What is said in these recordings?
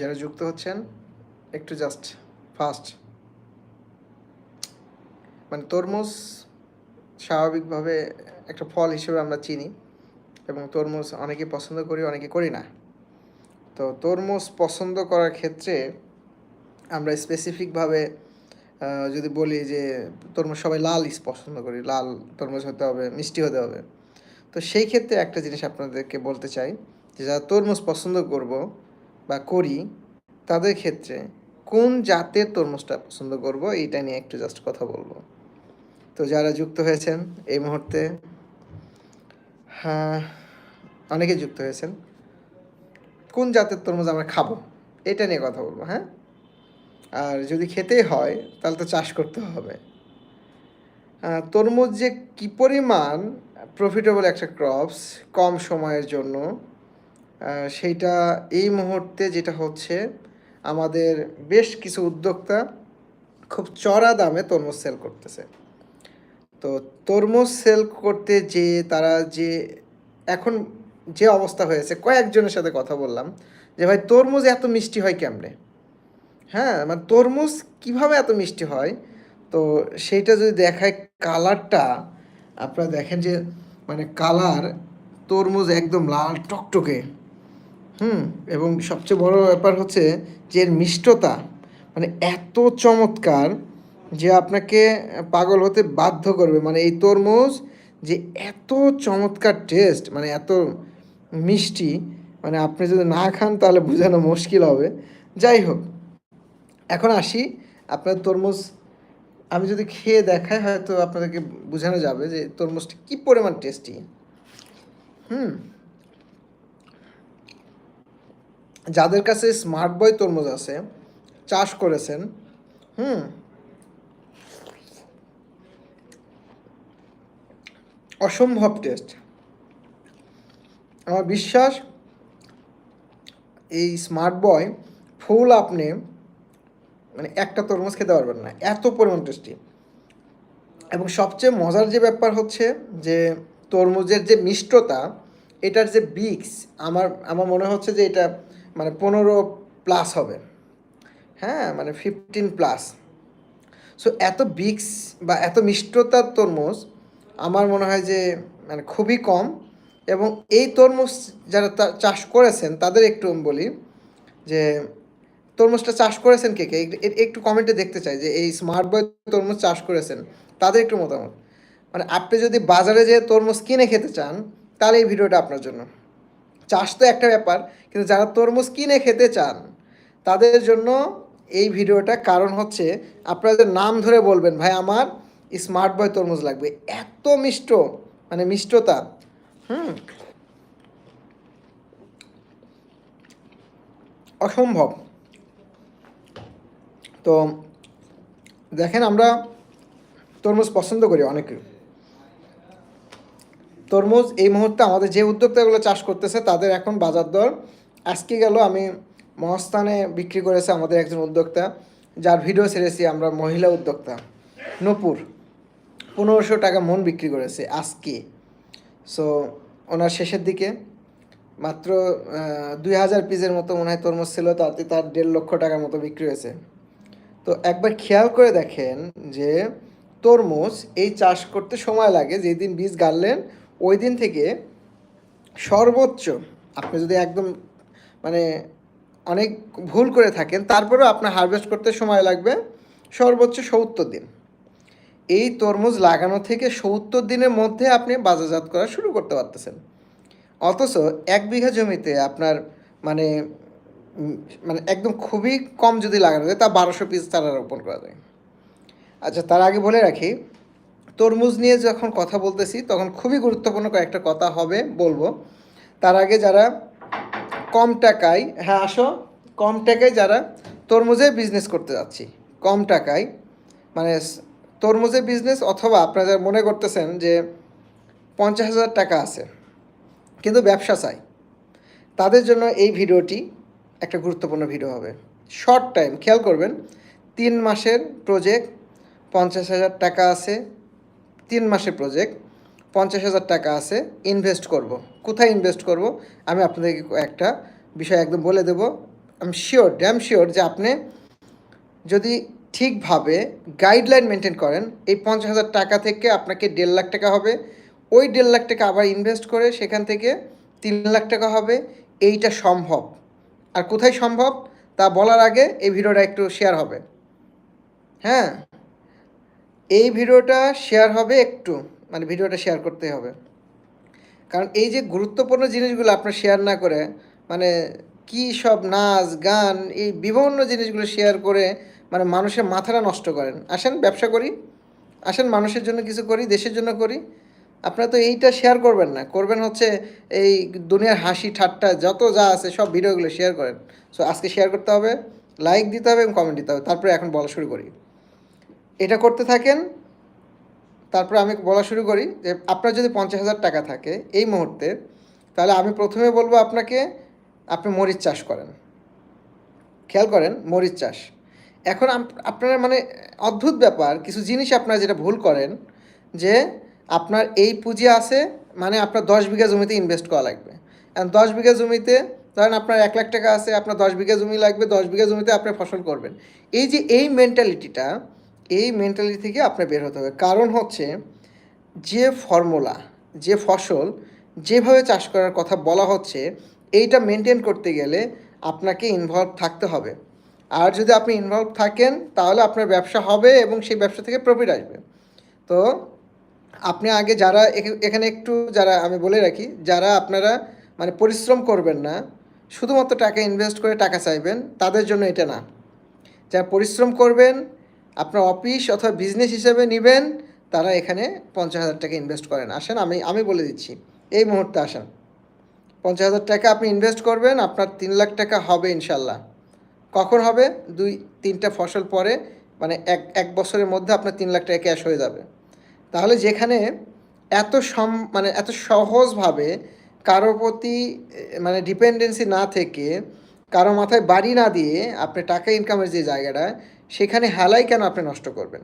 যারা যুক্ত হচ্ছেন, একটু জাস্ট ফাস্ট মানে তরমুজ স্বাভাবিকভাবে একটা ফল হিসেবে আমরা চিনি এবং তরমুজ অনেকে পছন্দ করি, অনেকে করি না। তো তরমুজ পছন্দ করার ক্ষেত্রে আমরা স্পেসিফিকভাবে যদি বলি যে তরমুজ সবাই লাল পছন্দ করি, লাল তরমুজ হতে হবে, মিষ্টি হতে হবে। তো সেই ক্ষেত্রে একটা জিনিস আপনাদেরকে বলতে চাই যে যারা তরমুজ পছন্দ করব বা করি, তাদের ক্ষেত্রে কোন জাতের তরমুজটা পছন্দ করব, এইটা নিয়ে একটু জাস্ট কথা বলব। তো যারা যুক্ত হয়েছেন এই মুহূর্তে হ্যাঁ অনেকে যুক্ত হয়েছেন, কোন জাতের তরমুজ আমরা খাব, এটা নিয়ে কথা বলব হ্যাঁ? আর যদি খেতেই হয়, তাহলে তো চাষ করতে হবে। তরমুজ যে কী পরিমাণ প্রফিটেবল একটা ক্রপস কম সময়ের জন্য সেইটা এই মুহূর্তে যেটা হচ্ছে, আমাদের বেশ কিছু উদ্যোক্তা খুব চড়া দামে তরমুজ সেল করতেছে। তো তরমুজ সেল করতে যে তারা যে এখন যে অবস্থা হয়েছে, কয়েকজনের সাথে কথা বললাম যে, ভাই, তরমুজ এত মিষ্টি হয় কেমনে? হ্যাঁ মানে তরমুজ কীভাবে এত মিষ্টি হয়? তো সেইটা যদি দেখায় কালারটা, আপনারা দেখেন যে মানে কালার তরমুজ একদম লাল টকটকে। হুম, এবং সবচেয়ে বড় ব্যাপার হচ্ছে যে এর মিষ্টতা মানে এত চমৎকার যে আপনাকে পাগল হতে বাধ্য করবে। মানে এই তরমুজ যে এত চমৎকার টেস্ট মানে এত মিষ্টি মানে আপনি যদি না খান তাহলে বোঝানো মুশকিল হবে। যাই হোক, এখন আসি আপনার তরমুজ। আমি যদি খেয়ে দেখাই হয়তো আপনাদেরকে বোঝানো যাবে যে তরমুজটা কী পরিমাণ টেস্টি হুম যাদের কাছে স্মার্ট বয় তরমুজ আছে, চাষ করেছেন, হুম? অসম্ভব টেস্ট আমার বিশ্বাস, এই স্মার্ট বয় ফুল আপনি মানে একটা তরমুজ খেতে পারবেন না, এত পরিমাণ টেস্টি এবং সবচেয়ে মজার যে ব্যাপার হচ্ছে যে, তরমুজের যে মিষ্টতা, এটার যে বিক্স আমার আমার মনে হচ্ছে যে এটা মানে পনেরো প্লাস হবে। হ্যাঁ মানে ফিফটিন প্লাস সো এত বিক্স বা এত মিষ্টতার তরমুজ আমার মনে হয় যে মানে খুবই কম এবং এই তরমুজ যারা চাষ করেছেন, তাদের একটু আমি বলি যে, তরমুজটা চাষ করেছেন কে কে? একটু কমেন্টে দেখতে চাই যে, এই স্মার্ট বয় তরমুজ চাষ করেছেন, তাদের একটু মতামত। মানে আপনি যদি বাজারে যে তরমুজ কিনে খেতে চান, তাহলে এই ভিডিওটা আপনার জন্য। চাষ তো একটা ব্যাপার, কিন্তু যারা তরমুজ কিনে খেতে চান, তাদের জন্য এই ভিডিওটা কারণ হচ্ছে আপনাদের নাম ধরে বলবেন, ভাই, আমার স্মার্ট বয় তরমুজ লাগবে। এত মিষ্ট মানে মিষ্টতা। হুম। অসম্ভব। তো দেখেন আমরা তরমুজ পছন্দ করি অনেকে। তরমুজ, এই মুহূর্তে আমাদের যে উদ্যোক্তাগুলো চাষ করতেছে, তাদের এখন বাজার দর। আজকে গেল আমি মহস্থানে বিক্রি করেছে আমাদের একজন উদ্যোক্তা, যার ভিডিও ছেড়েছি আমরা মহিলা উদ্যোক্তা, নূপুর। পনেরোশো টাকা মন বিক্রি করেছে আজকে। সো ওনার শেষের দিকে, মাত্র দুই হাজার পিসের মতো মনে হয় তরমুজ ছিল, তাতে তার দেড় লক্ষ টাকার মতো বিক্রি হয়েছে। তো একবার খেয়াল করে দেখেন যে তরমুজ এই চাষ করতে সময় লাগে, যেদিন বীজ গাড়লেন ওই দিন থেকে সর্বোচ্চ আপনি যদি একদম মানে অনেক ভুল করে থাকেন, তারপরেও আপনার হারভেস্ট করতে সময় লাগবে সর্বোচ্চ সত্তর দিন। এই তরমুজ লাগানো থেকে সত্তর দিনের মধ্যে আপনি বাজারজাত করা শুরু করতে পারতেছেন। অথচ এক বিঘা জমিতে আপনার মানে মানে একদম খুবই কম যদি লাগানো যায়, তা বারোশো পিস চারা রোপণ করা যায়। আচ্ছা তার আগে বলে রাখি তরমুজ নিয়ে যখন কথা বলতেছি, তখন খুবই গুরুত্বপূর্ণ কয়েকটা কথা হবে বলব। তার আগে যারা কম টাকায় হ্যাঁ আসো। কম টাকায় যারা তরমুজের বিজনেস করতে যাচ্ছি, কম টাকায় মানে তরমুজের বিজনেস অথবা আপনারা যারা মনে করতেছেন যে পঞ্চাশ হাজার টাকা আছে, কিন্তু ব্যবসা চাই, তাদের জন্য এই ভিডিওটি একটা গুরুত্বপূর্ণ ভিডিও হবে। শর্ট টাইম খেয়াল করবেন, তিন মাসের প্রজেক্ট পঞ্চাশ হাজার টাকা আছে তিন মাসের প্রজেক্ট পঞ্চাশ হাজার টাকা আছে ইনভেস্ট করব। কোথায় ইনভেস্ট করব? আমি আপনাদেরকে একটা বিষয় একদম বলে দেব। আমি শিওর ড্যাম শিওর যে আপনি যদি ঠিকভাবে গাইডলাইন মেনটেন করেন, এই পঞ্চাশ হাজার টাকা থেকে আপনাকে দেড় লাখ টাকা হবে। ওই দেড় লাখ টাকা আবার ইনভেস্ট করে সেখান থেকে তিন লাখ টাকা হবে। এইটা সম্ভব। আর কোথায় সম্ভব? তা বলার আগে এই ভিডিওটা একটু শেয়ার হবে। হ্যাঁ? এই ভিডিওটা শেয়ার হবে একটু মানে ভিডিওটা শেয়ার করতে হবে। কারণ এই যে গুরুত্বপূর্ণ জিনিসগুলো আপনার শেয়ার না করে মানে কি সব নাচ, গান, এই বিভিন্ন জিনিসগুলো শেয়ার করে মানে মানুষের মাথাটা নষ্ট করেন। আসেন, ব্যবসা করি। আসেন, মানুষের জন্য কিছু করি, দেশের জন্য করি। আপনারা তো এইটা শেয়ার করবেন না। করবেন হচ্ছে এই দুনিয়ার হাসি, ঠাট্টা, যত যা আছে সব ভিডিওগুলো শেয়ার করেন। সো আজকে শেয়ার করতে হবে লাইক দিতে হবে এবং কমেন্ট দিতে হবে। তারপরে এখন বলা শুরু করি। এটা করতে থাকেন, তারপরে আমি বলা শুরু করি যে আপনার যদি পঞ্চাশ হাজার টাকা থাকে এই মুহূর্তে, তাহলে আমি প্রথমে বলব আপনাকে, আপনি মরিচ চাষ করেন। খেয়াল করেন, মরিচ চাষ। এখন আপ- আপনার মানে অদ্ভুত ব্যাপার, কিছু জিনিস আপনারা যেটা ভুল করেন, যে আপনার এই পুঁজি আছে মানে আপনার দশ বিঘা জমিতে ইনভেস্ট করা লাগবে। এখন দশ বিঘা জমিতে, ধরেন আপনার এক লাখ টাকা আছে, আপনার দশ বিঘা জমি লাগবে, দশ বিঘা জমিতে আপনি ফসল করবেন। এই যে এই মেন্টালিটিটা এই মেন্টালিটি থেকে আপনার বের হতে হবে। কারণ হচ্ছে যে ফর্মুলা যে ফসল যেভাবে চাষ করার কথা বলা হচ্ছে, এইটা মেনটেন করতে গেলে আপনাকে ইনভলভ থাকতে হবে। আর যদি আপনি ইনভলভ থাকেন, তাহলে আপনার ব্যবসা হবে এবং সেই ব্যবসা থেকে প্রফিট আসবে। তো আপনি আগে যারা এখা- এখানে একটু যারা, আমি বলে রাখি, যারা আপনারা মানে পরিশ্রম করবেন না, শুধুমাত্র টাকা ইনভেস্ট করে টাকা চাইবেন, তাদের জন্য এটা না। যারা পরিশ্রম করবেন আপনার অফিস অথবা বিজনেস হিসেবে নেবেন, তারা এখানে পঞ্চাশ হাজার টাকা ইনভেস্ট করেন। আসেন, আমি আমি বলে দিচ্ছি। এই মুহূর্তে আসেন। পঞ্চাশ হাজার টাকা আপনি ইনভেস্ট করবেন, আপনার তিন লাখ টাকা হবে ইনশাল্লাহ। কখন হবে? দুই, তিনটা ফসল পরে মানে এক এক বছরের মধ্যে আপনার তিন লাখ টাকা ক্যাশ হয়ে যাবে। তাহলে যেখানে এত সম মানে এত সহজভাবে কারও প্রতি মানে ডিপেন্ডেন্সি না থেকে কারও মাথায় বাড়ি না দিয়ে আপনি টাকা ইনকামের যে জায়গাটা, সেখানে হেলাই কেন আপনি নষ্ট করবেন?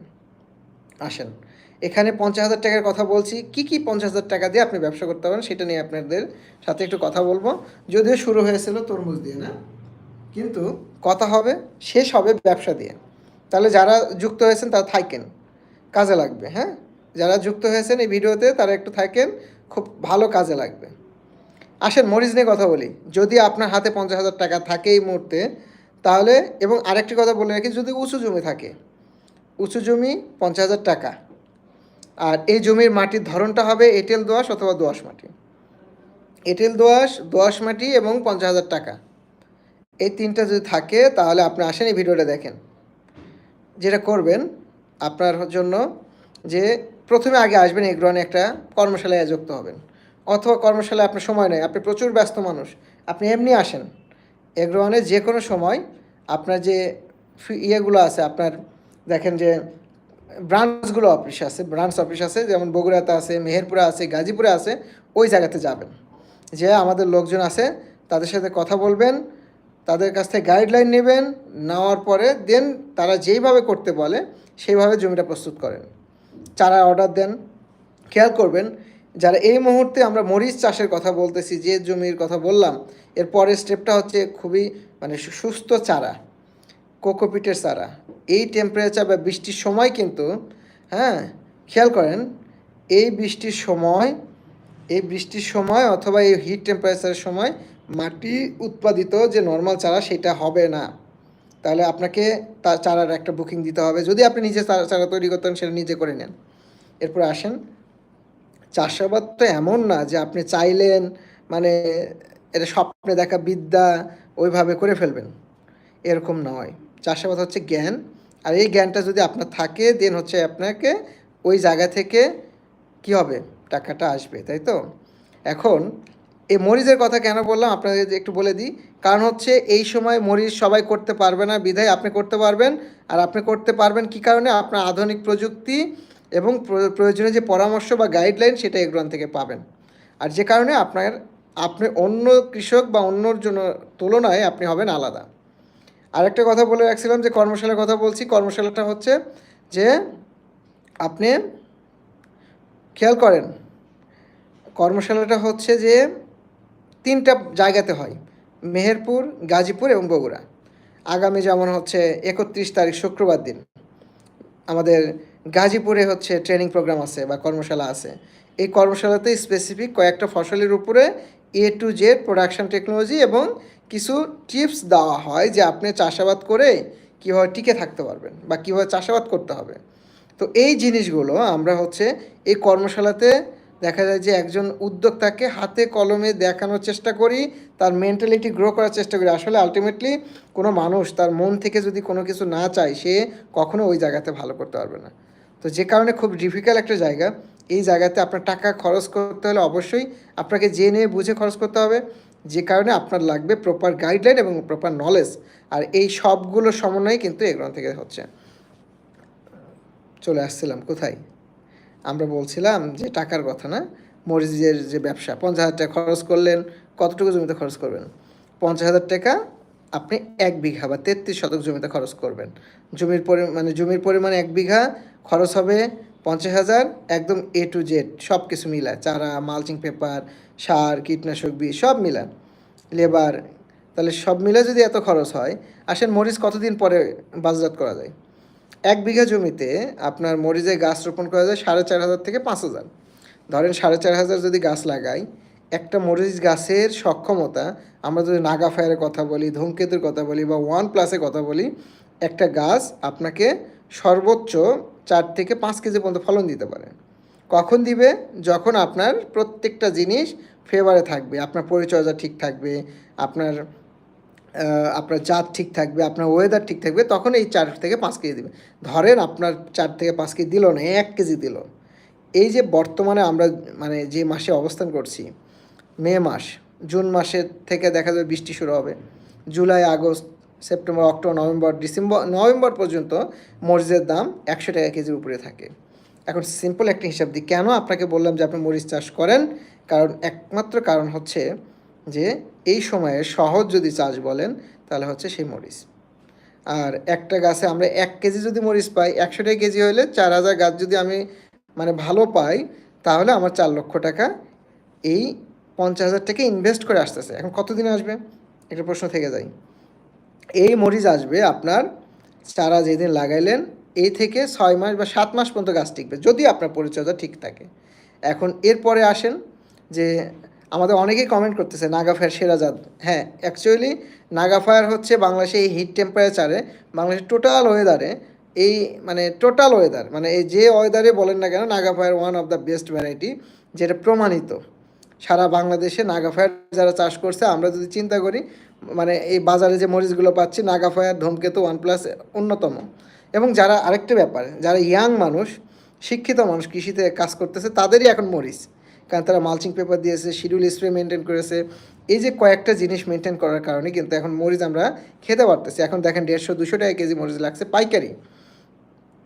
আসেন, এখানে পঞ্চাশ হাজার টাকার কথা বলছি, কি কি পঞ্চাশ হাজার টাকা দিয়ে আপনি ব্যবসা করতে পারেন সেটা নিয়ে আপনাদের সাথে একটু কথা বলব। যদিও শুরু হয়েছিল তরমুজ দিয়ে না, কিন্তু কথা হবে, শেষ হবে ব্যবসা দিয়ে। তাহলে যারা যুক্ত হয়েছেন তারা থাকেন, কাজে লাগবে হ্যাঁ? যারা যুক্ত হয়েছেন এই ভিডিওতে তারা একটু থাকেন, খুব ভালো কাজে লাগবে। আসেন, মরিচ নিয়ে কথা বলি। যদি আপনার হাতে পঞ্চাশ হাজার টাকা থাকে এই মুহূর্তে, তাহলে, এবং আরেকটি কথা বলে রাখি, যদি উঁচু জমি থাকে, উঁচু জমি পঞ্চাশ হাজার টাকা, আর এই জমির মাটির ধরনটা হবে এঁটেল দোআঁশ অথবা দোআঁশ মাটি। এঁটেল দোআঁশ দোআঁশ মাটি এবং পঞ্চাশ হাজার টাকা। এই তিনটা যদি থাকে, তাহলে আপনি আসেন এই ভিডিওটা দেখেন। যেটা করবেন, আপনার জন্য যে প্রথমে আগে আসবেন এগ্রহণে একটা কর্মশালায় যুক্ত হবেন। অথবা কর্মশালায় আপনার সময় নেই, আপনি প্রচুর ব্যস্ত মানুষ, আপনি এমনি আসেন। এগ্রহণে যে কোনো সময় আপনার যে ইয়েগুলো আছে, আপনার দেখেন যে ব্রাঞ্চগুলো অফিস আছে, ব্রাঞ্চ অফিস আছে, যেমন বগুড়াতে আছে, মেহেরপুরে আছে, গাজীপুরে আছে, ওই জায়গাতে যাবেন। যে আমাদের লোকজন আছে, তাদের সাথে কথা বলবেন, তাদের কাছ থেকে গাইডলাইন নেবেন, নেওয়ার পরে দেন তারা যেইভাবে করতে বলে, সেইভাবে জমিটা প্রস্তুত করেন। চারা অর্ডার দেন, খেয়াল করবেন যারা এই মুহূর্তে আমরা মরিচ চাষের কথা বলতেছি, যে জমির কথা বললাম, এর পরের স্টেপটা হচ্ছে খুবই মানে সুস্থ চারা কোকোপিটের চারা। এই টেম্পারেচার বা বৃষ্টির সময় কিন্তু হ্যাঁ খেয়াল করেন, এই বৃষ্টির সময়, এই বৃষ্টির সময় অথবা এই হিট টেম্পারেচারের সময় মাটি উৎপাদিত যে নর্মাল চারা সেটা হবে না। তাহলে আপনাকে তার চারার একটা বুকিং দিতে হবে। যদি আপনি নিজে চারা চারা তৈরি করতেন, সেটা নিজে করে নেন। এরপর আসেন চাষাবাদ তো এমন না যে আপনি চাইলেন মানে এটা স্বপ্নে দেখা বিদ্যা ওইভাবে করে ফেলবেন। এরকম নয়। চাষাবাদ হচ্ছে জ্ঞান। আর এই জ্ঞানটা যদি আপনার থাকে দেন হচ্ছে আপনাকে ওই জায়গা থেকে কি হবে? টাকাটা আসবে, তাই তো? এখন এই মরিচের কথা কেন বললাম? আপনাদের একটু বলে দিই। কারণ হচ্ছে এই সময় মরিচ সবাই করতে পারবে না, বিধায় আপনি করতে পারবেন। আর আপনি করতে পারবেন কি কারণে? আপনার আধুনিক প্রযুক্তি এবং প্র- প্রয়োজনীয় যে পরামর্শ বা গাইডলাইন সেটা এগ্রন থেকে পাবেন। আর যে কারণে আপনার, আপনি অন্য কৃষক বা অন্যর জন্য তুলনায় আপনি হবেন আলাদা। আরেকটা কথা বলে রাখছিলাম যে কর্মশালার কথা বলছি, কর্মশালাটা হচ্ছে যে আপনি খেয়াল করেন, কর্মশালাটা হচ্ছে যে তিনটা জায়গাতে হয়, মেহেরপুর, গাজীপুর এবং বগুড়া। আগামী যেমন হচ্ছে একত্রিশ তারিখ শুক্রবার দিন। আমাদের গাজীপুরে হচ্ছে ট্রেনিং প্রোগ্রাম আছে বা কর্মশালা আছে। এই কর্মশালাতে স্পেসিফিক কয়েকটা ফসলের উপরে A to Z production technology এবং কিছু টিপস দেওয়া হয় যে আপনি চাষাবাদ করে কীভাবে টিকে থাকতে পারবেন বা কীভাবে চাষাবাদ করতে হবে। তো এই জিনিসগুলো আমরা হচ্ছে এই কর্মশালাতে দেখা যায় যে একজন উদ্যোক্তাকে হাতে কলমে দেখানোর চেষ্টা করি, তার মেন্টালিটি গ্রো করার চেষ্টা করি। আসলে আলটিমেটলি কোনো মানুষ তার মন থেকে যদি কোনো কিছু না চায়, সে কখনো ওই জায়গাতে ভালো করতে পারবে না। তো যে কারণে খুব ডিফিকাল্ট একটা জায়গা। এই জায়গাতে আপনার টাকা খরচ করতে হলে অবশ্যই আপনাকে জেনে বুঝে খরচ করতে হবে। যে কারণে আপনার লাগবে প্রপার গাইডলাইন এবং প্রপার নলেজ আর এই সবগুলো সমন্বয় কিন্তু এগুলো থেকে হচ্ছে। চলে আসছিলাম, কোথায়? আমরা বলছিলাম যে টাকার কথা না? মরিচের যে ব্যবসা, পঞ্চাশ হাজার টাকা খরচ করলেন, কতটুকু জমিতে খরচ করবেন? পঞ্চাশ হাজার টাকা আপনি এক বিঘা বা তেত্রিশ শতক জমিতে খরচ করবেন। জমির পরি মানে জমির পরিমাণ এক বিঘা, খরচ হবে পঞ্চাশ হাজার, একদম এ টু জেড সব কিছু মিলায়। চারা মালচিং পেপার সার, কীটনাশক, বীজ, সব মিলান লেবার, তাহলে সব মিলে যদি এত খরচ হয়, আসেন মরিচ কতদিন পরে বাজারজাত করা যায়? এক বিঘা জমিতে আপনার মরিচে গাছ রোপণ করা যায় সাড়ে চার হাজার থেকে পাঁচ হাজার। ধরেন সাড়ে চার হাজার যদি গাছ লাগাই একটা মরিচ গাছের সক্ষমতা, আমরা যদি নাগা ফায়ারের কথা বলি, ধূমকেতুর কথা বলি বা ওয়ান প্লাসের কথা বলি, একটা গাছ আপনাকে সর্বোচ্চ চার থেকে পাঁচ কেজি পর্যন্ত ফলন দিতে পারে। কখন দিবে? যখন আপনার প্রত্যেকটা জিনিস ফেভারে থাকবে, আপনার পরিচর্যা ঠিক থাকবে, আপনার আপনার জাত ঠিক থাকবে, আপনার ওয়েদার ঠিক থাকবে, তখন এই চার থেকে পাঁচ কেজি দিবে। ধরেন আপনার চার থেকে পাঁচ কেজি দিল না, এক কেজি দিল। এই যে বর্তমানে আমরা মানে যে মাসে অবস্থান করছি মে মাস, জুন মাসের থেকে দেখা যাবে বৃষ্টি শুরু হবে। July, August, September, October, November, December, November পর্যন্ত মরিচের দাম একশো টাকা কেজির উপরে থাকে। এখন সিম্পল একটা হিসাব দিই। কেন আপনাকে বললাম যে আপনি মরিচ চাষ করেন? কারণ একমাত্র কারণ হচ্ছে যে এই সময়ে সহজ যদি চাষ বলেন, তাহলে হচ্ছে সেই মরিচ। আর একটা গাছে আমরা এক কেজি যদি মরিচ পাই, একশো টাকা কেজি হলে চার হাজার গাছ যদি আমি মানে ভালো পাই, তাহলে আমার চার লক্ষ টাকা এই পঞ্চাশ হাজার টাকা ইনভেস্ট করে আসতেছে। এখন কতদিন আসবে? একটা প্রশ্ন থেকে যায়। এই মরিচ আসবে আপনার চারা যেদিন লাগাইলেন এই থেকে ছয় মাস বা সাত মাস পর্যন্ত গাছ টিকবে, যদি আপনার পরিচর্যা ঠিক থাকে। এখন এরপরে আসেন যে আমাদের অনেকেই কমেন্ট করতেছে নাগাফায়ার সেরাজাত হ্যাঁ অ্যাকচুয়ালি নাগাফায়ার হচ্ছে বাংলাদেশে এই হিট টেম্পারেচারে বাংলাদেশের টোটাল ওয়েদারে এই মানে টোটাল ওয়েদার মানে এই যে ওয়েদারে বলেন না কেন নাগাফায়ার one of the best variety যেটা প্রমাণিত। সারা বাংলাদেশে নাগাফায়ার যারা চাষ করছে, আমরা যদি চিন্তা করি মানে এই বাজারে যে মরিচগুলো পাচ্ছি নাগাফায়ার ধূমকেতু ওয়ান প্লাস অন্যতম। এবং যারা আরেকটা ব্যাপার, যারা ইয়াং মানুষ, শিক্ষিত মানুষ, কৃষিতে কাজ করতেছে, তাদেরই এখন মরিচ। কারণ তারা মালচিং পেপার দিয়েছে শিডিউল স্প্রে মেনটেন করেছে। এই যে কয়েকটা জিনিস মেনটেন করার কারণে কিন্তু এখন মরিচ আমরা খেতে পারতেছি। এখন দেখেন দেড়শো, দুশো টাকা কেজি মরিচ লাগছে পাইকারি।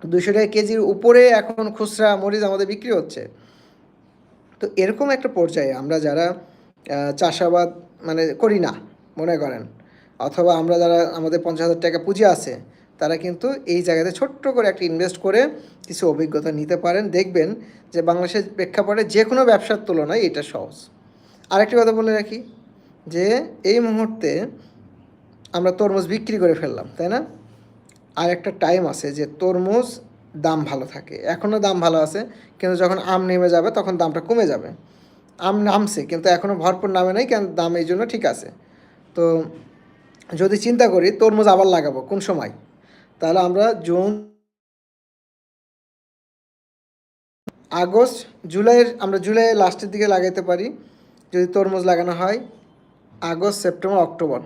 দুশো টাকা কেজির উপরে এখন খুচরা মরিচ আমাদের বিক্রি হচ্ছে। তো এরকম একটা পর্যায়ে আমরা যারা চাষাবাদ মানে করি না, মনে করেন, অথবা আমরা যারা আমাদের পঞ্চাশ হাজার টাকা পুঁজি আছে, তারা কিন্তু এই জায়গাতে ছোট্ট করে একটা ইনভেস্ট করে কিছু অভিজ্ঞতা নিতে পারেন। দেখবেন যে বাংলাদেশের প্রেক্ষাপটে যে কোনো ব্যবসার তুলনায় এটা সহজ। আরেকটি কথা বলে রাখি, যে এই মুহূর্তে আমরা তরমুজ বিক্রি করে ফেললাম, তাই না? আর একটা টাইম আছে যে তরমুজ দাম ভালো থাকে। এখনও দাম ভালো আছে, কিন্তু যখন আম নেমে যাবে তখন দামটা কমে যাবে। আম নামছে, কিন্তু এখনও ভরপুর নামে নাই, কেন দাম এই জন্য ঠিক আছে। তো যদি চিন্তা করি, তরমুজ আবার লাগাবো, কোন সময়? তাহলে আমরা জুন, আগস্ট, জুলাইয়ের, আমরা জুলাইয়ের লাস্টের দিকে লাগাইতে পারি, যদি তরমুজ লাগানো হয়, আগস্ট, সেপ্টেম্বর, অক্টোবর।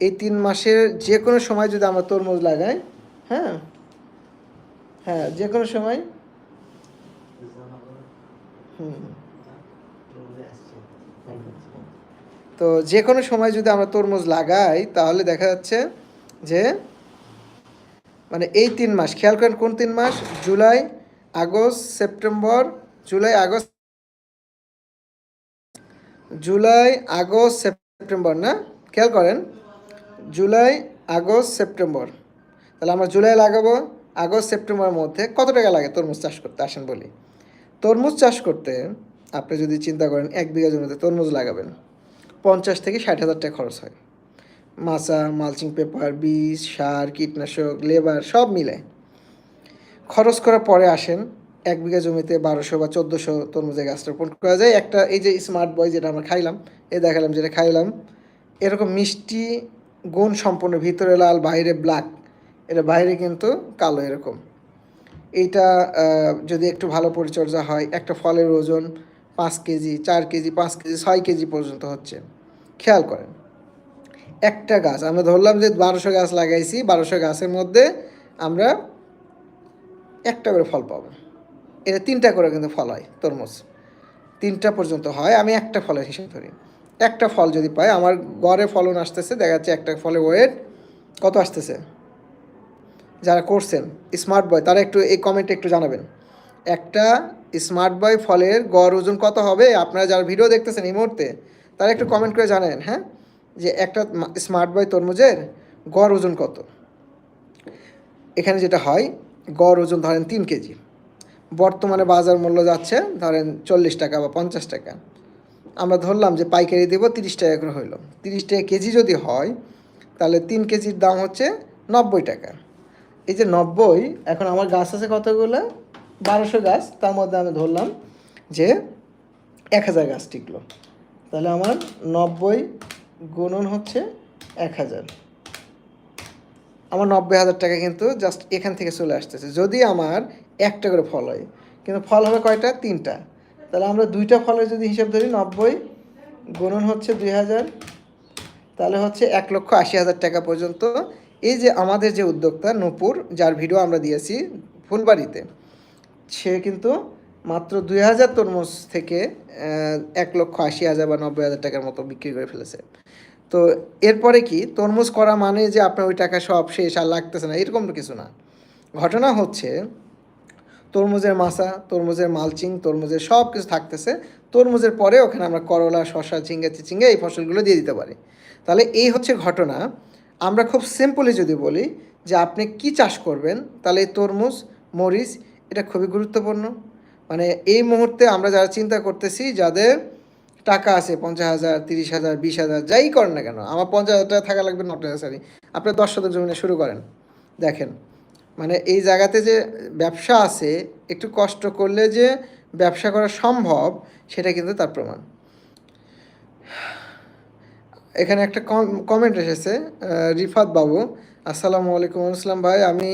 এই তিন মাসের যে কোনো সময় যদি আমরা তরমুজ লাগাই হ্যাঁ হ্যাঁ যে কোনো সময়। তো যে কোনো সময় যদি আমরা তরমুজ লাগাই, তাহলে দেখা যাচ্ছে যে মানে এই তিন মাস, খেয়াল করেন কোন তিন মাস? July, August, September, July, August July, August, September, না? খেয়াল করেন, জুলাই, আগস্ট, সেপ্টেম্বর। তাহলে আমরা জুলাই লাগাবো। আগস্ট, সেপ্টেম্বরের মধ্যে কত টাকা লাগে তরমুজ চাষ করতে? আসেন বলি। তরমুজ চাষ করতে আপনি যদি চিন্তা করেন, এক বিঘা জমিতে তরমুজ লাগাবেন, পঞ্চাশ থেকে ষাট হাজার টাকা খরচ হয়। মাচা মালচিং পেপার, বীজ, সার, কীটনাশক, লেবার সব মিলে। খরচ করার পরে আসেন, এক বিঘা জমিতে বারোশো বা চোদ্দোশো তরমুজের গাছটা রোপণ করা যায়। একটা এই যে স্মার্ট বয় যেটা আমরা খাইলাম এই দেখালাম, যেটা খাইলাম, এরকম মিষ্টি গুণ সম্পন্ন ভিতরে লাল, বাইরে ব্ল্যাক এটা বাইরে কিন্তু কালো এরকম। এইটা যদি একটু ভালো পরিচর্যা হয়, একটা ফলের ওজন পাঁচ কেজি, চার কেজি, পাঁচ কেজি, ছয় কেজি পর্যন্ত হচ্ছে। খেয়াল করেন, একটা গাছ, আমরা ধরলাম যে বারোশো গাছ লাগাইছি, বারোশো গাছের মধ্যে আমরা একটা করে ফল পাবো। এটা তিনটা করে কিন্তু ফল হয়, তরমুজ। তিনটা পর্যন্ত হয়, আমি একটা ফলের হিসাব ধরি। একটা ফল যদি পাই, আমার গড়ে ফলন আসতেছে, দেখা যাচ্ছে একটা ফলের ওয়েট কত আসতেছে? যারা করছেন স্মার্ট বয় তারা একটু এই কমেন্টে একটু জানাবেন। একটা স্মার্ট বয় ফলের গড় ওজন কত হবে? আপনারা যারা ভিডিও দেখতেছেন এই মুহূর্তে, তারা একটু কমেন্ট করে জানেন হ্যাঁ? যে একটা স্মার্ট বয় তরমুজের গড় ওজন কত? এখানে যেটা হয়, গড় ওজন ধরেন তিন কেজি। বর্তমানে বাজার মূল্য যাচ্ছে ধরেন চল্লিশ টাকা বা পঞ্চাশ টাকা। আমরা ধরলাম যে পাইকারি দেবো তিরিশ টাকা করে হইল। তিরিশ টাকা কেজি যদি হয়, তাহলে তিন কেজির দাম হচ্ছে নব্বই টাকা। এই যে নব্বই, এখন আমার গাছ আছে কতগুলো? বারোশো গাছ, তার মধ্যে আমি ধরলাম যে এক হাজার গাছ টিকলো। তাহলে আমার নব্বই গুণন হচ্ছে এক হাজার। আমার নব্বই হাজার টাকা কিন্তু জাস্ট এখান থেকে চলে আসতেছে। যদি আমার একটা করে ফল হয়, কিন্তু ফল হবে কয়টা? তিনটা। তাহলে আমরা দুইটা ফলের যদি হিসাব ধরি, নব্বই গুণন হচ্ছে দুই হাজার, তাহলে হচ্ছে এক লক্ষ আশি হাজার টাকা পর্যন্ত এই যে আমাদের যে উদ্যোক্তা নূপুর, যার ভিডিও আমরা দিয়েছি ফুলবাড়িতে, সে কিন্তু মাত্র দুই হাজার তরমুজ থেকে এক লক্ষ আশি হাজার বা নব্বই হাজার টাকার মতো বিক্রি করে ফেলেছে। তো এরপরে কি, তরমুজ করা মানে যে আপনার ওই টাকা সব শেষ আর লাগতেছে না, এরকম কিছু না। ঘটনা হচ্ছে, তরমুজের মাছা, তরমুজের মালচিং, তরমুজের সব কিছু থাকতেছে, তরমুজের পরে ওখানে আমরা করলা শশা ঝিঙ্গা, চিচিঙ্গা এই ফসলগুলো দিয়ে দিতে পারি। তাহলে এই হচ্ছে ঘটনা। আমরা খুব সিম্পলি যদি বলি যে আপনি কি চাষ করবেন, তাহলে তরমুজ, মরিচ, এটা খুবই গুরুত্বপূর্ণ। মানে এই মুহূর্তে আমরা যারা চিন্তা করতেছি, যাদের টাকা আছে পঞ্চাশ হাজার, তিরিশ হাজার, বিশ হাজার, যাই করেন না কেন, আমার পঞ্চাশ হাজার টাকা থাকা লাগবে নট নেসারি আপনি দশ শতক জমিনে শুরু করেন। দেখেন মানে এই জায়গাতে যে ব্যবসা আছে, একটু কষ্ট করলে যে ব্যবসা করা সম্ভব, সেটা কিন্তু তার প্রমাণ। এখানে একটা কমেন্ট এসেছে রিফাত বাবু। আসসালামু আলাইকুম, আসসালাম ভাই। আমি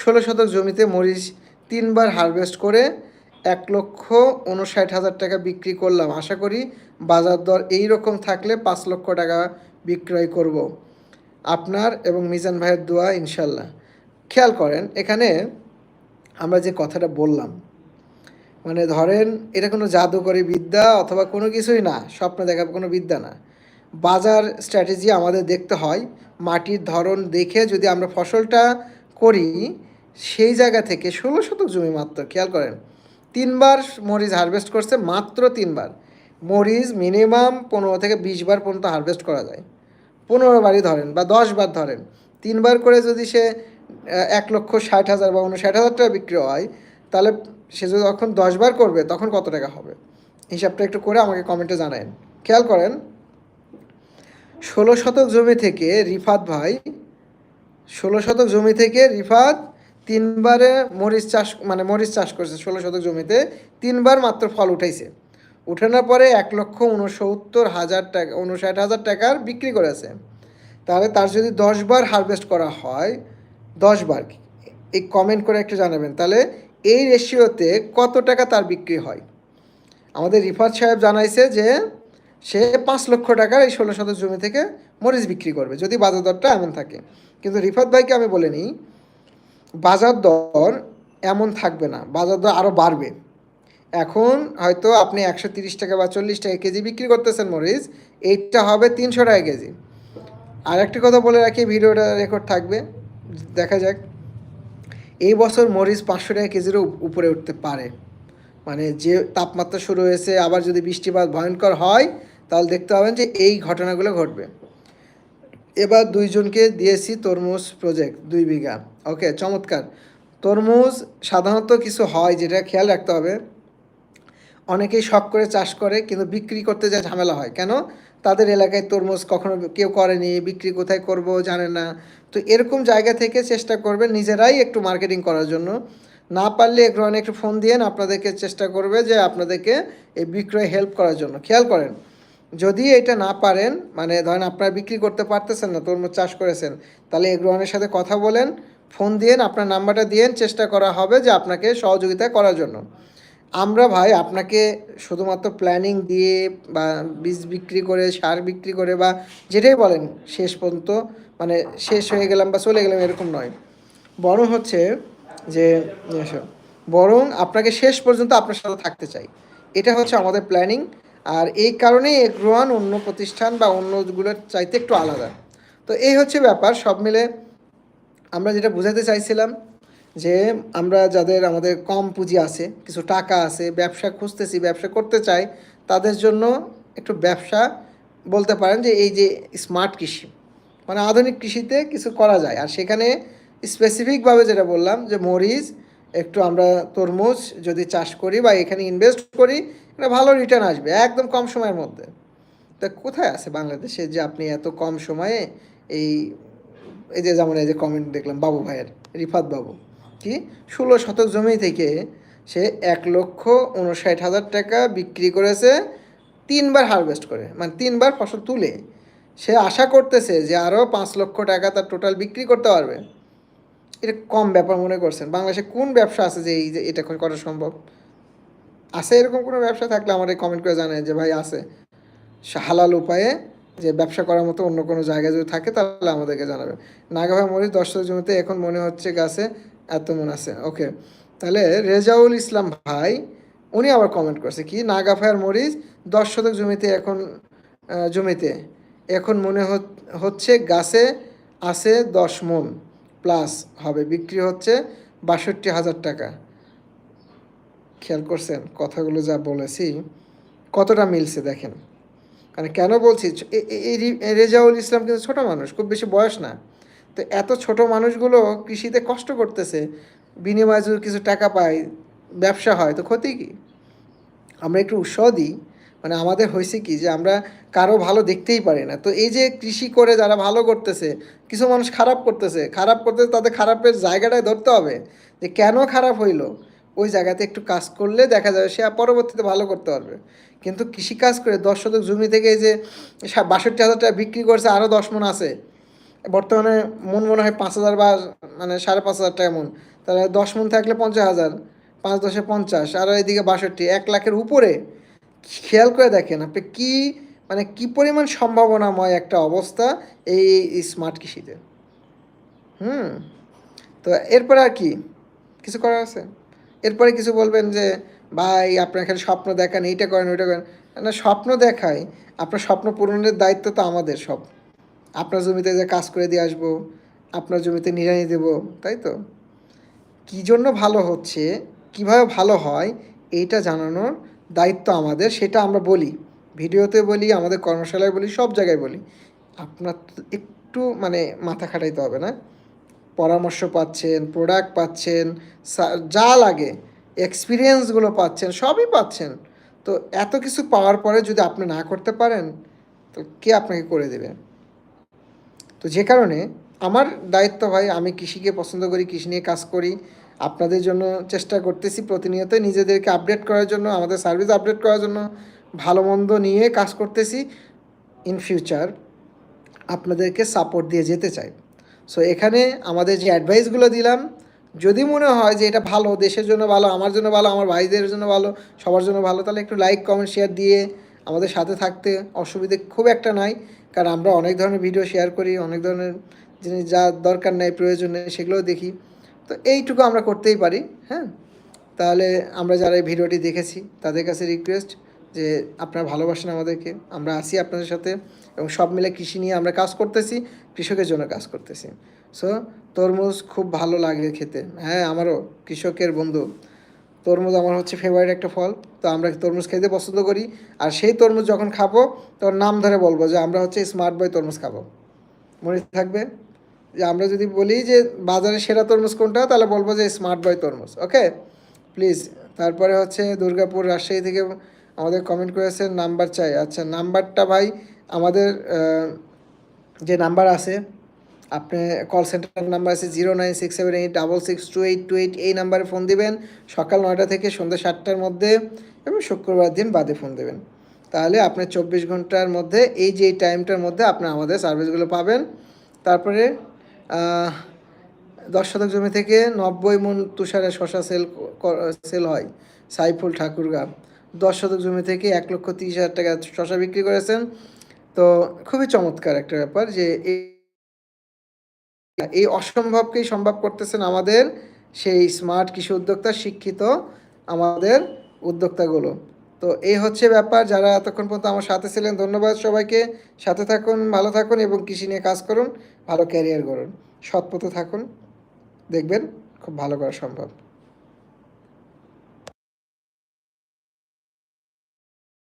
ষোলো শতক জমিতে মরিচ তিনবার হারভেস্ট করে এক লক্ষ উনষাট হাজার টাকা বিক্রি করলাম। আশা করি বাজার দর এই রকম থাকলে পাঁচ লক্ষ টাকা বিক্রয় করব। আপনার এবং মিজান ভাইয়ের দোয়া, ইনশাল্লাহ। খেয়াল করেন, এখানে আমরা যে কথাটা বললাম মানে ধরেন এটা কোনো জাদুকরী বিদ্যা অথবা কোনো কিছুই না, স্বপ্ন দেখা কোনো বিদ্যা না। বাজার স্ট্র্যাটেজি আমাদের দেখতে হয়। মাটির ধরন দেখে যদি আমরা ফসলটা করি, সেই জায়গা থেকে ষোলো শতক জমি মাত্র, খেয়াল করেন। তিনবার মরিচ হারভেস্ট করছে মাত্র তিনবার। মরিচ মিনিমাম পনেরো থেকে বিশ বার পর্যন্ত হারভেস্ট করা যায়। পনেরো বারই ধরেন বা দশ বার ধরেন। তিনবার করে যদি সে এক লক্ষ ষাট হাজার বা উনষাট হাজার টাকা বিক্রি হয়, তাহলে সে যদি যখন দশ বার করবে, তখন কত টাকা হবে? হিসাবটা একটু করে আমাকে কমেন্টে জানায়েন। খেয়াল করেন ষোলো শতক জমি থেকে রিফাত ভাই, ষোলো শতক জমি থেকে রিফাত তিনবারে মরিচ চাষ মানে মরিচ চাষ করছে ষোলো শতক জমিতে, তিনবার মাত্র ফল উঠাইছে। উঠানোর পরে এক লক্ষ উনসত্তর হাজার টাকা, উনষাট হাজার টাকার বিক্রি করেছে। তাহলে তার যদি দশবার হারভেস্ট করা হয় দশবার এই কমেন্ট করে একটু জানাবেন। তাহলে এই রেশিওতে কত টাকা তার বিক্রি হয়? আমাদের রিফাত সাহেব জানাইছে যে সে পাঁচ লক্ষ টাকার এই ষোলো শতক জমি থেকে মরিচ বিক্রি করবে, যদি বাজার দরটা এমন থাকে। কিন্তু রিফাত ভাইকে আমি বলে নিই, বাজার দর এমন থাকবে না, বাজার দর আরও বাড়বে। এখন হয়তো আপনি একশো তিরিশ টাকা বা চল্লিশ টাকা কেজি বিক্রি করতেছেন মরিচ, এইটা হবে তিনশো টাকা কেজি। আর একটি কথা বলে রাখি, ভিডিওটা রেকর্ড থাকবে, দেখা যাক। এই বছর মরিচ পাঁচশো টাকা কেজিরও উপরে উঠতে পারে। মানে যে তাপমাত্রা শুরু হয়েছে, আবার যদি বৃষ্টিপাত ভয়ঙ্কর হয় তাহলে দেখতে পাবেন যে এই ঘটনাগুলো ঘটবে। এবার দুইজনকে দিয়েছি তরমুজ প্রজেক্ট দুই বিঘা। ওকে চমৎকার। তরমুজ সাধারণত কিছু হয় যেটা খেয়াল রাখতে হবে। অনেকেই শখ করে চাষ করে, কিন্তু বিক্রি করতে যা ঝামেলা হয়। কেন? তাদের এলাকায় তরমুজ কখনো কেউ করেনি, বিক্রি কোথায় করব জানে না। তো এরকম জায়গা থেকে চেষ্টা করবেন নিজেরাই একটু মার্কেটিং করার জন্য। না পারলে গ্রহণে একটু ফোন দিয়েন আপনাদেরকে চেষ্টা করবে যে আপনাদেরকে এই বিক্রয় হেল্প করার জন্য। খেয়াল করেন যদি এটা না পারেন মানে ধরেন আপনারা বিক্রি করতে পারতেছেন না, তরমুজ চাষ করেছেন, তাহলে এগ্রোয়ানের সাথে কথা বলেন, ফোন দিয়েন আপনার নাম্বারটা দিয়েন চেষ্টা করা হবে যে আপনাকে সহযোগিতা করার জন্য। আমরা ভাই আপনাকে শুধুমাত্র প্ল্যানিং দিয়ে বা বীজ বিক্রি করে, সার বিক্রি করে বা যেটাই বলেন, শেষ পর্যন্ত মানে শেষ হয়ে গেলাম বা চলে গেলাম এরকম নয়। বরং হচ্ছে যে বরং আপনাকে শেষ পর্যন্ত আপনার সাথে থাকতে চাই। এটা হচ্ছে আমাদের প্ল্যানিং আর এই কারণেই এগ্রোয়ান অন্য প্রতিষ্ঠান বা অন্যগুলোর চাইতে একটু আলাদা। তো এই হচ্ছে ব্যাপার, সব মিলে আমরা যেটা বোঝাতে চাইছিলাম যে আমরা যাদের আমাদের কম পুঁজি আছে, কিছু টাকা আছে, ব্যবসা খুঁজতেছি, ব্যবসা করতে চাই, তাদের জন্য একটু ব্যবসা বলতে পারেন যে এই যে স্মার্ট কৃষি মানে আধুনিক কৃষিতে কিছু করা যায়। আর সেখানে স্পেসিফিকভাবে যেটা বললাম যে মরিচ একটু আমরা তরমুজ যদি চাষ করি বা এখানে ইনভেস্ট করি, এটা ভালো রিটার্ন আসবে একদম কম সময়ের মধ্যে। তা কোথায় আছে বাংলাদেশে যে আপনি এত কম সময়ে এই এই যে যেমন এই যে কমেন্ট দেখলাম বাবু ভাইয়ের, রিফাত বাবু, কি? ষোলো শতক জমি থেকে সে এক লক্ষ উনষাট হাজার টাকা বিক্রি করেছে, তিনবার হারভেস্ট করে মানে তিনবার ফসল তুলে। সে আশা করতেছে যে আরও পাঁচ লক্ষ টাকা তার টোটাল বিক্রি করতে পারবে। এটা কম ব্যাপার মনে করছেন। বাংলাদেশে কোন ব্যবসা আছে যে এই যে এটা করা সম্ভব? আছে এরকম কোনো ব্যবসা থাকলে আমার কমেন্ট করে জানায় যে, ভাই, আছে। হালাল উপায়ে যে ব্যবসা করার মতো অন্য কোনো জায়গায় যদি থাকে তাহলে আমাদেরকে জানাবে। নাগাভা মরিচ দশ জমিতে এখন মনে হচ্ছে গাছে এত মন আছে। ওকে, তাহলে রেজাউল ইসলাম ভাই, উনি আবার কমেন্ট করছে কি নাগাফায়ার মরিচ দশ শতক জমিতে এখন জমিতে এখন মনে হচ্ছে গাছে আছে দশ মন। প্লাস হবে বিক্রি হচ্ছে বাষট্টি হাজার টাকা। খেয়াল করছেন, কথাগুলো যা বলেছি, কতটা মিলছে দেখেন। মানে কেন বলছি এই রেজাউল ইসলাম কিন্তু ছোট মানুষ, খুব বেশি বয়স না। তো এত ছোট মানুষগুলো কৃষিতে কষ্ট করতেছে, বিনিময়ে যদি কিছু টাকা পায়, ব্যবসা হয়, তো ক্ষতি কি? আমরা একটু উৎসাহ দিই। মানে আমাদের হয়েছে কি যে আমরা কারও ভালো দেখতেই পারি না। তো এই যে কৃষি করে যারা ভালো করতেছে, কিছু মানুষ খারাপ করতেছে, খারাপ করতে তাদের খারাপের জায়গাটায় ধরতে হবে যে কেন খারাপ হইল? ওই জায়গাতে একটু কাজ করলে দেখা যাবে সে পরবর্তীতে ভালো করতে পারবে। কিন্তু কৃষি কাজ করে দশ শতক জমি থেকে যে বাষট্টি হাজার টাকা বিক্রি করছে আরও দশ মন আছে। বর্তমানে মন মনে হয় পাঁচ হাজার বা মানে সাড়ে পাঁচ হাজার টাকা মন। তাহলে দশ মন থাকলে পঞ্চাশ হাজার, পাঁচ দশে পঞ্চাশ, আর এদিকে বাষট্টি, এক লাখের উপরে খেয়াল করে দেখেন আপনি কি মানে কি পরিমাণ সম্ভাবনাময় একটা অবস্থা এই স্মার্ট কৃষিতে? হুম, তো এরপরে আর কি, কিছু করার আছে? এরপরে কিছু বলবেন যে, ভাই, আপনার এখানে স্বপ্ন দেখান, এইটা করেন, ওইটা করেন। না, স্বপ্ন দেখাই আপনার স্বপ্ন পূরণের দায়িত্ব তো আমাদের সব। আপনার জমিতে যে কাজ করে দিয়ে আসব, আপনার জমিতে নিড়ানি দেব, তাই তো? কী জন্য ভালো হচ্ছে, কীভাবে ভালো হয়, এইটা জানানোর দায়িত্ব আমাদের, সেটা আমরা বলি। ভিডিওতে বলি, আমাদের কর্মশালায় বলি, সব জায়গায় বলি। আপনার একটু মানে মাথা খাটাইতে হবে না। পরামর্শ পাচ্ছেন প্রোডাক্ট পাচ্ছেন যা লাগে এক্সপিরিয়েন্সগুলো পাচ্ছেন, সবই পাচ্ছেন। তো এত কিছু পাওয়ার পরে যদি আপনি না করতে পারেন, তো কে আপনাকে করে দেবে? তো যে কারণে আমার দায়িত্ব ভাই, আমি কৃষিকে পছন্দ করি, কৃষি নিয়ে কাজ করি। আপনাদের জন্য চেষ্টা করতেছি প্রতিনিয়ত নিজেদেরকে আপডেট করার জন্য, আমাদের সার্ভিস আপডেট করার জন্য, ভালো মন্দ নিয়ে কাজ করতেছি ইন ফিউচার আপনাদেরকে সাপোর্ট দিয়ে যেতে চাই। সো এখানে আমাদের যে অ্যাডভাইসগুলো দিলাম, যদি মনে হয় যে এটা ভালো, দেশের জন্য ভালো, আমার জন্য ভালো, আমার ভাইদের জন্য ভালো, সবার জন্য ভালো, তাহলে একটু লাইক কমেন্ট শেয়ার দিয়ে আমাদের সাথে থাকতে অসুবিধে খুব একটা নাই। কারণ আমরা অনেক ধরনের ভিডিও শেয়ার করি, অনেক ধরনের জিনিস যা দরকার নেই, প্রয়োজন নেই, সেগুলোও দেখি। তো এইটুকু আমরা করতেই পারি হ্যাঁ? তাহলে আমরা যারা এই ভিডিওটি দেখেছি, তাদের কাছে রিকোয়েস্ট যে আপনারা ভালোবাসেন আমাদেরকে, আমরা আসি আপনাদের সাথে এবং সব মিলে কৃষি নিয়ে আমরা কাজ করতেছি, কৃষকের জন্য কাজ করতেছি। সো তরমুজ খুব ভালো লাগে খেতে। হ্যাঁ আমারও কৃষকের বন্ধু। তরমুজ আমার হচ্ছে ফেভারিট একটা ফল, তো আমরা তরমুজ খেতে পছন্দ করি। আর সেই তরমুজ যখন খাব তখন নাম ধরে বলব যে আমরা হচ্ছে স্মার্ট বয় তরমুজ খাব। মনে থাকবে? যে আমরা যদি বলি যে বাজারে সেরা তরমুজ কোনটা, তাহলে বলব যে স্মার্ট বয় তরমুজ ওকে প্লিজ তারপরে হচ্ছে দুর্গাপুর রাজশাহী থেকে আমাদের কমেন্ট করেছেন নাম্বার চাই। আচ্ছা নাম্বারটা ভাই, আমাদের যে নাম্বার আছে, আপনি কল সেন্টার নাম্বার আছে zero nine six seven eight double six two eight two eight এই নাম্বারে ফোন দিবেন। সকাল নয়টা থেকে সন্ধ্যা সাতটার মধ্যে এবং শুক্রবার দিন বাদে ফোন দেবেন। তাহলে আপনি চব্বিশ ঘণ্টার মধ্যে, এই যে টাইমটার মধ্যে আপনি আমাদের সার্ভিসগুলো পাবেন। তারপরে দশ শতক জমি থেকে নব্বই মন তুষারে শশা সেল সেল হয়, সাইফুল ঠাকুরগা দশ শতক জমি থেকে এক লক্ষ তিরিশ হাজার টাকা শশা বিক্রি করেছেন। তো খুবই চমৎকার একটা ব্যাপার যে এই অসম্ভবকেই সম্ভব করতেছেন আমাদের সেই স্মার্ট কৃষি উদ্যোক্তা, শিক্ষিত আমাদের উদ্যোক্তাগুলো। তো এই হচ্ছে ব্যাপার, যারা এতক্ষণ পর্যন্ত আমার সাথে ছিলেন, ধন্যবাদ সবাইকে। সাথে থাকুন, ভালো থাকুন এবং কৃষি নিয়ে কাজ করুন। ভালো ক্যারিয়ার গড়ুন। সৎপথে থাকুন। দেখবেন খুব ভালো করা সম্ভব।